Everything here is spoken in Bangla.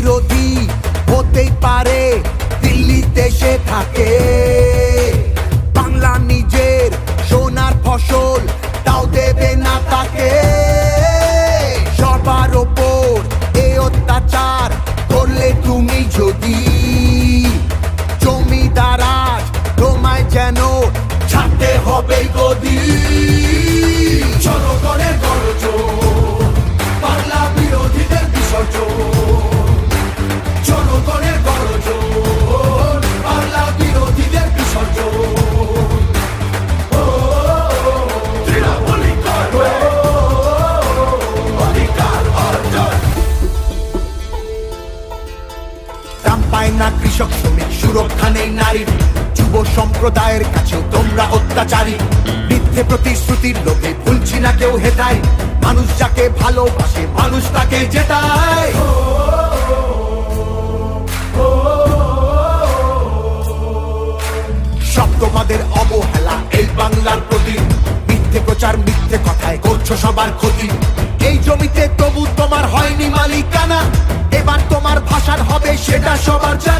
বিরোধী হতেই পারে, দিল্লিতে সে থাকে। বাংলা নিজের সোনার ফসল, তাও দেবে না তাকে। সবার ওপর এ অত্যাচার করলে তুমি যদি জমিদার আজ তোমায় যেন ছাড়তে হবে গদি। পায় না কৃষক শ্রমিক, সুরক্ষা নেই নারীর যুব সম্প্রদায়ের কাছেও তোমরা অত্যাচারী। মিথ্যে প্রতিশ্রুতির লোভে ভুলছি না কেউ হেটায় মানুষ যাকে ভালোবাসে, মানুষ তাকে জেতায় তোমাদের অবহেলা, এই বাংলার প্রতি। মিথ্যে প্রচার, মিথ্যে কথায় করছ সবার ক্ষতি। এই জমিতে তবু তোমার হয়নি মালিকানা। এবার তোমার ভাষার সবার জানা